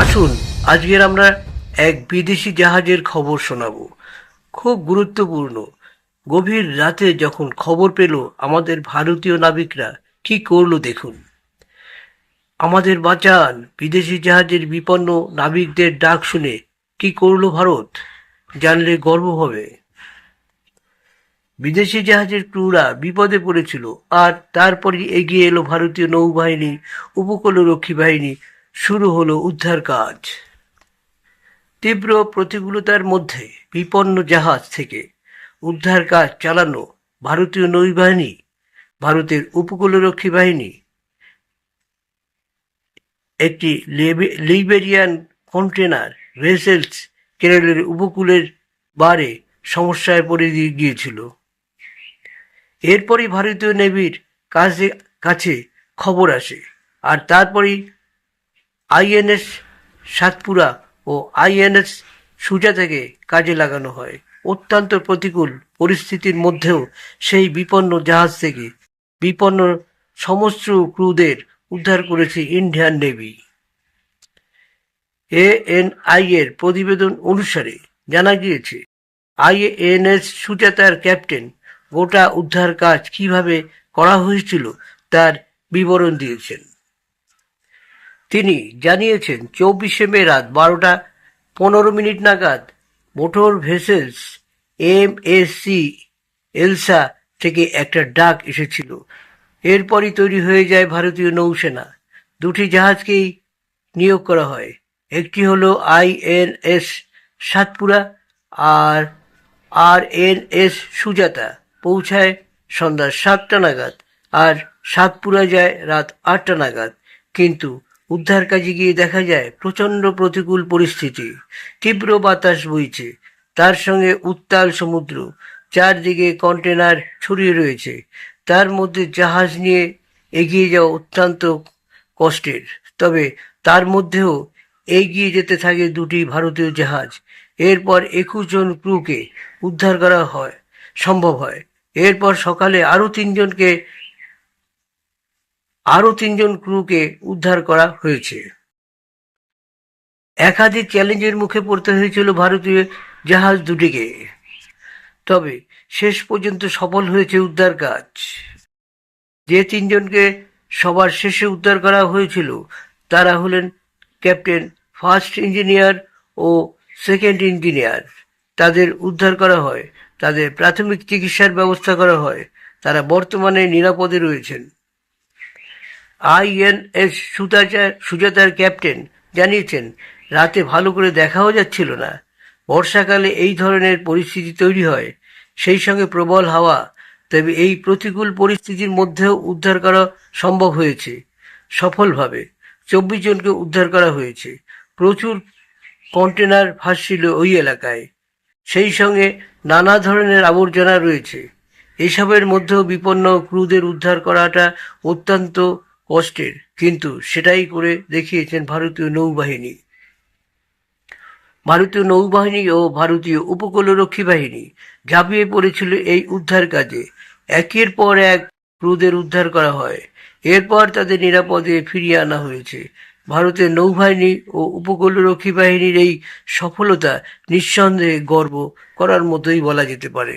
আসুন, আজকের আমরা এক বিদেশি জাহাজের খবর শোনাব। খুব গুরুত্বপূর্ণ। গভীর রাতে যখন খবর পেল আমাদের ভারতীয় নাবিকরা, কি করল দেখুন। আমাদের বাঁচান, বিদেশি জাহাজের বিপন্ন নাবিকদের ডাক শুনে কি করল ভারত, জানলে গর্ব হবে। বিদেশি জাহাজের ক্রুরা বিপদে পড়েছিল, আর তারপরে এগিয়ে এলো ভারতীয় নৌবাহিনী, উপকূলরক্ষী বাহিনী শুরু হলো উদ্ধার কাজ। তীব্র প্রতিকূলতার মধ্যে বিপন্ন জাহাজ থেকে উদ্ধার কাজ চালানো ভারতীয় নৌবাহিনী, ভারতের উপকূলরক্ষী বাহিনী, একটি লেবে- লিবেরিয়ান কন্টেনার ভেসেলস কেরলের উপকূলের বারে সমস্যায় পড়ে দিয়ে গিয়েছিল। এরপরই ভারতীয় নেভির কাছে কাছে খবর আসে, আর তারপরেই আইএনএস সাতপুরা ও আইএনএস সুজা থেকে কাজে লাগানো হয়। অত্যন্ত প্রতিকূল পরিস্থিতির মধ্যেও সেই বিপন্ন জাহাজ থেকে বিপন্ন সমস্ত ক্রুদের উদ্ধার করেছে ইন্ডিয়ান নেভি। এএনআই এর প্রতিবেদন অনুসারে জানা গিয়েছে, আইএনএস সুজাতার ক্যাপ্টেন, গোটা উদ্ধার কাজ কীভাবে করা হয়েছিল তার বিবরণ দিয়েছেন। তিনি জানিয়েছেন, চব্বিশে মে রাত বারোটা পনেরো মিনিট নাগাদ motor vessels M S C Elsa থেকে একটা ডাক এসেছিল। এরপরই তৈরি হয়ে যায় ভারতীয় নৌসেনা। দুটি জাহাজকেই নিয়োগ করা হয়। একটি হলো আইএনএস সাতপুরা আর আর এন এস সুজাতা। পৌঁছায় সন্ধ্যা সাতটা নাগাদ আর সাতপুরা যায় রাত আটটা নাগাদ। কিন্তু উদ্ধার কাজে গিয়ে দেখা যায় প্রচণ্ড প্রতিকূল পরিস্থিতি, তীব্র বাতাস বইছে। তার সঙ্গে উত্তাল সমুদ্র, চারদিকে কন্টেনার ছড়িয়ে রয়েছে। তার মধ্যে জাহাজ নিয়ে এগিয়ে যাওয়া অত্যন্ত কষ্টের। তবে তার মধ্যেও এগিয়ে যেতে থাকে দুটি ভারতীয় জাহাজ। এরপর একুশ জন ক্রুকে উদ্ধার করা হয়, সম্ভব হয়। এরপর সকালে আরও তিনজনকে আরও তিনজন ক্রুকে উদ্ধার করা হয়েছে। একাধিক চ্যালেঞ্জের মুখে পড়তে হয়েছিল ভারতীয় জাহাজ দুটিকে। তবে শেষ পর্যন্ত সফল হয়েছে উদ্ধার কাজ। যে তিনজনকে সবার শেষে উদ্ধার করা হয়েছিল, তারা হলেন ক্যাপ্টেন ফার্স্ট ইঞ্জিনিয়ার ও সেকেন্ড ইঞ্জিনিয়ার। তাদের উদ্ধার করা হয়, তাদের প্রাথমিক চিকিৎসার ব্যবস্থা করা হয়, তারা বর্তমানে নিরাপদে রয়েছেন। আইএনএস সুতাচার সুজাতার ক্যাপ্টেন জানিয়েছেন, রাতে ভালো করে দেখাও যাচ্ছিল না। বর্ষাকালে এই ধরনের পরিস্থিতি তৈরি হয়। সেই সঙ্গে প্রবল হাওয়া। তবে এই প্রতিকূল পরিস্থিতির মধ্যেও উদ্ধার করা সম্ভব হয়েছে। সফলভাবে চব্বিশ জনকে উদ্ধার করা হয়েছে। প্রচুর কন্টেনার ভাসছিল ওই এলাকায়। সেই সঙ্গে নানা ধরনের আবর্জনা রয়েছে। এসবের মধ্যেও বিপন্ন ক্রুদের উদ্ধার করাটা অত্যন্ত কষ্টের, কিন্তু সেটাই করে দেখিয়েছেন ভারতীয় নৌবাহিনী। ভারতীয় নৌবাহিনী ও ভারতীয় উপকূলরক্ষী বাহিনী ঝাঁপিয়ে পড়েছিল এই উদ্ধার কাজে। একের পর এক ক্রুদের উদ্ধার করা হয়। এরপর তাদের নিরাপদে ফিরিয়ে আনা হয়েছে। ভারতের নৌবাহিনী ও উপকূলরক্ষী বাহিনীর এই সফলতা নিঃসন্দেহে গর্ব করার মতোই বলা যেতে পারে।